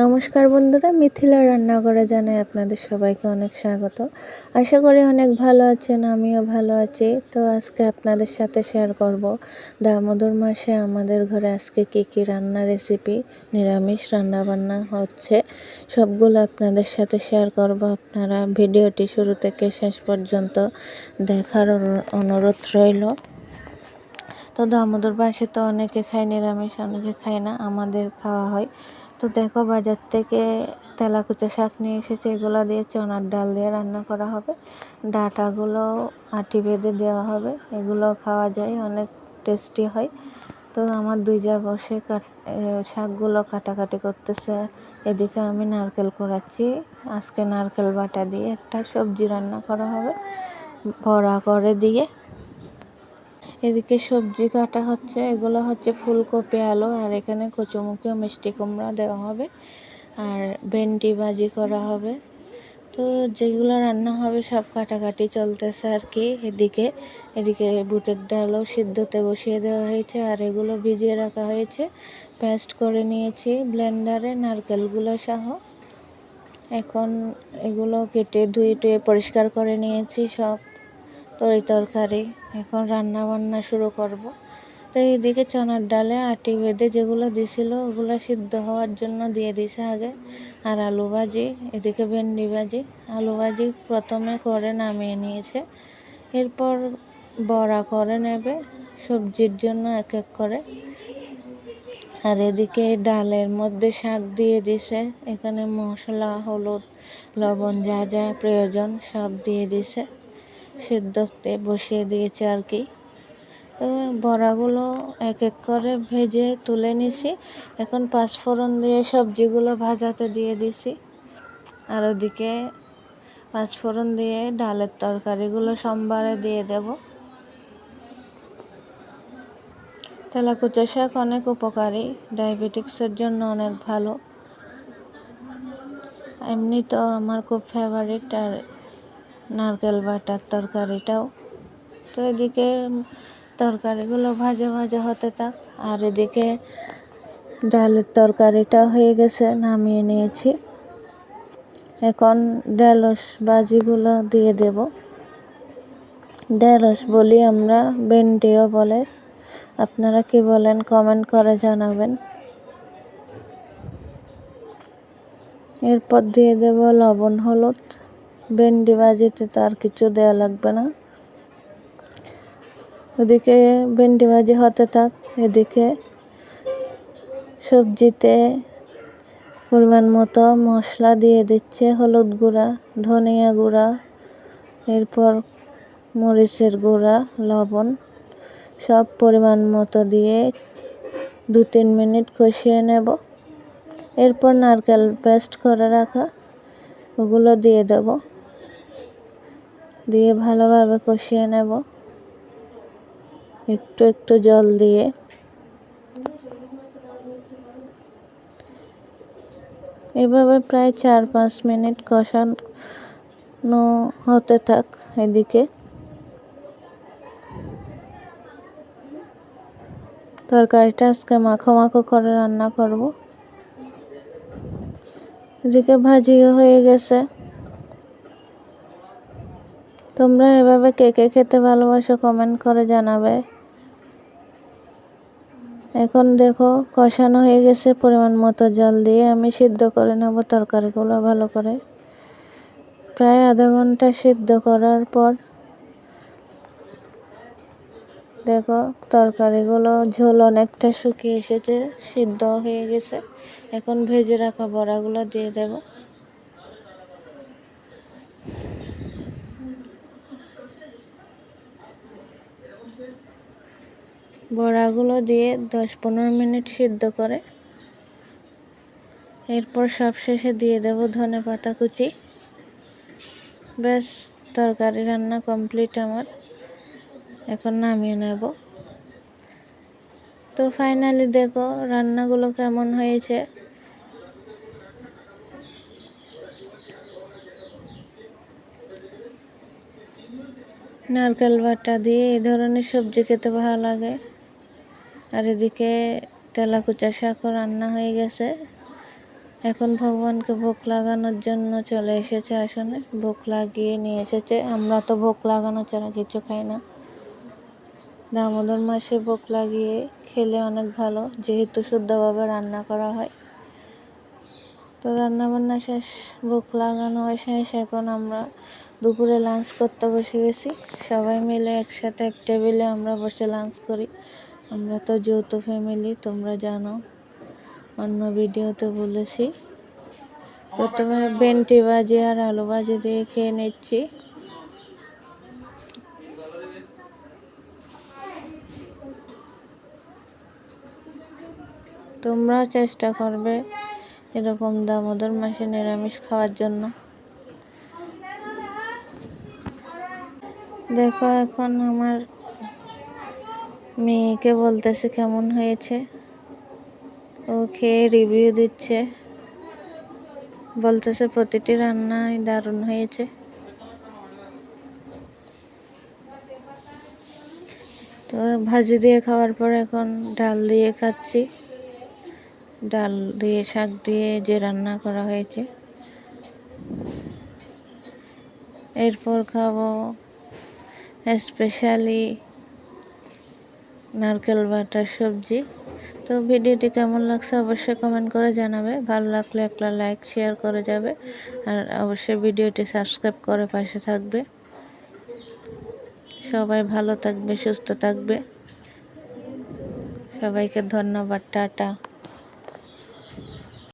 নমস্কার বন্ধুরা, মিথিলা রান্না রান্নাঘরে জানাই আপনাদের সবাইকে অনেক স্বাগত। আশা করি অনেক ভালো আছেন, আমিও ভালো আছি। তো আজকে আপনাদের সাথে শেয়ার করব, দামোদর মাসে আমাদের ঘরে আজকে কী কী রান্না রেসিপি নিরামিষ রান্না বান্না হচ্ছে, সবগুলো আপনাদের সাথে শেয়ার করব। আপনারা ভিডিওটি শুরু থেকে শেষ পর্যন্ত দেখার অনুরোধ রইল। তো দামোদর মাসে তো অনেকে খায় নিরামিষ, অনেকে খায় না, আমাদের খাওয়া হয়। তো দেখো বাজার থেকে তেলাকুচা শাক নিয়ে এসেছে, এগুলো দিয়ে চনার ডাল দিয়ে রান্না করা হবে। ডাটাগুলো আটি বেঁধে দেওয়া হবে, এগুলো খাওয়া যায়, অনেক টেস্টি হয়। তো আমার দুই যা বসে কাট শাকগুলো কাটাকাটি করতেছে। এদিকে আমি নারকেল করাচ্ছি আজকে নারকেল বাটা দিয়ে একটা সবজি রান্না করা হবে। ভরা করে দিয়ে এদিকে সবজি কাটা হচ্ছে, এগুলো হচ্ছে ফুলকপি, আলু, আর এখানে কচুমুখি মিষ্টি কুমড়া দেওয়া হবে, আর ভেন্ডি ভাজি করা হবে। তো যেগুলো রান্না হবে সব কাটাকাটি চলতেছে আর কি এদিকে। এদিকে বুটের ডালও সিদ্ধতে বসিয়ে দেওয়া হয়েছে, আর এগুলো ভিজিয়ে রাখা হয়েছে। পেস্ট করে নিয়েছি ব্লেন্ডারে, নারকেলগুলো সহ। এখন এগুলো কেটে ধুয়ে টুয়ে পরিষ্কার করে নিয়েছি সব। তরি তরকারি। এখন রান্না বান্না শুরু করব। তো এইদিকে চনার ডালে আটি বেঁধে যেগুলো দিছিল, ওগুলো সিদ্ধ হওয়ার জন্য দিয়ে দিছে আগে। আর আলু ভাজি, এদিকে ভেন্ডি ভাজি। আলু ভাজি প্রথমে করে নামিয়ে নিয়েছে। এরপর বড়া করে নেবে, সবজির জন্য এক এক করে। আর এদিকে ডালের মধ্যে শাক দিয়ে দিছে। এখানে মশলা, হলুদ, লবণ যা যা প্রয়োজন সব দিয়ে দিছে। সিদ্ধতে বসিয়ে দিয়েছি আর কি। বড়াগুলো এক এক করে ভেজে তুলে নিছি। এখন পাঁচফোড়ন দিয়ে সবজিগুলো ভাজাতে দিয়ে দিছি। আর ওদিকে পাঁচফোড়ন দিয়ে ডালের তরকারিগুলো সোমবারে দিয়ে দেব। তেলাকুচা শাক অনেক উপকারী, ডায়াবেটিক্সের জন্য অনেক ভালো। এমনি তো আমার খুব ফেভারিট আর নারকেল বাটার তরকারিটাও। তো এদিকে তরকারিগুলো ভাজা ভাজা হতে থাক। আর এদিকে ডালের তরকারিটা হয়ে গেছে, নামিয়ে নিয়েছি। এখন ঢেঁড়স বাজিগুলো দিয়ে দেব। ঢেঁড়স বলি আমরা ভেন্ডিও বলে। আপনারা কি বলেন কমেন্ট করে জানাবেন। এরপর দিয়ে দেব লবণ, হলুদ। ভেন্ডি ভাজিতে তো আর কিছু দেওয়া লাগবে না। ওদিকে ভেন্ডি ভাজি হতে থাক, এদিকে সবজিতে পরিমাণ মতো মশলা দিয়ে দিচ্ছে, হলুদ গুঁড়া, ধনিয়া গুঁড়া, এরপর মরিচের গুঁড়া, লবণ, সব পরিমাণ মতো দিয়ে দু তিন মিনিট কষিয়ে নেব। এরপর নারকেল পেস্ট করে রাখা, ওগুলো দিয়ে দেব। দিয়ে ভালোভাবে কষিয়ে নেব। একটু একটু জল দিয়ে। এভাবে প্রায় চার পাঁচ মিনিট কষানো হতে থাক এদিকে। তরকারিটা আজকে মাখো মাখো করে রান্না করব। এদিকে ভাজিও হয়ে গেছে। তোমরা এভাবে কে কে খেতে ভালোবাসো কমেন্ট করে জানাবে। এখন দেখো, কষানো হয়ে গেছে পরিমাণ মতো জল দিয়ে। আমি সিদ্ধ করে নেব তরকারিগুলো ভালো করে। প্রায় আধা ঘণ্টা সিদ্ধ করার পর দেখো, তরকারিগুলো ঝোল অনেকটা শুকিয়ে এসেছে সিদ্ধ হয়ে গেছে। এখন ভেজে রাখা বড়াগুলো দিয়ে দেবো। বড়াগুলো দিয়ে দশ পনেরো মিনিট সিদ্ধ করে। এরপর সবশেষে দিয়ে দেব ধনে পাতা কুচি। ব্যাস, তরকারি রান্না কমপ্লিট আমার। এখন নামিয়ে নেব। তো ফাইনালি দেখো রান্নাগুলো কেমন হয়েছে। নারকেল বাটা দিয়ে এই ধরনের সবজি খেতে ভালো লাগে। আর এদিকে তেলাকুচা শাকও রান্না হয়ে গেছে। এখন ভগবানকে ভোগ লাগানোর জন্য চলে এসেছে আসনে। ভোগ লাগিয়ে নিয়ে এসেছে। আমরা তো ভোগ লাগানো ছাড়া কিছু খাই না। দামোদর মাসে ভোগ লাগিয়ে খেলে অনেক ভালো, যেহেতু শুদ্ধভাবে রান্না করা হয়। তো রান্নাবান্না শেষ, ভোগ লাগানো শেষ। এখন আমরা দুপুরে লাঞ্চ করতে বসে গেছি। সবাই মিলে একসাথে এক টেবিলে আমরা বসে লাঞ্চ করি। আমরা তো যৌথ ফ্যামিলি তোমরা জানো। অন্য ভিডিওতে বলেছি। প্রথমে ভেন্টি ভাজি আর আলু ভাজি দিয়ে খেয়ে নিচ্ছি। তোমরাও চেষ্টা করবে এরকম দামোদর মাসে নিরামিষ খাওয়ার জন্য। দেখো এখন আমার মেয়েকে বলতেছে কেমন হয়েছে। ও খেয়ে রিভিউ দিচ্ছে। বলতেছে প্রতিটি রান্নাই দারুণ হয়েছে। তো ভাজি দিয়ে খাওয়ার পর এখন ডাল দিয়ে খাচ্ছি। ডাল দিয়ে, শাক দিয়ে যে রান্না করা হয়েছে। এরপর খাব স্পেশালি নারকেল বাটার সবজি। তো ভিডিওটি কেমন লাগছে অবশ্যই কমেন্ট করে জানাবে। ভালো লাগলে একটা লাইক শেয়ার করে যাবে। আর অবশ্যই ভিডিওটি সাবস্ক্রাইব করে পাশে থাকবে। সবাই ভালো থাকবে, সুস্থ থাকবে। সবাইকে ধন্যবাদ, টাটা।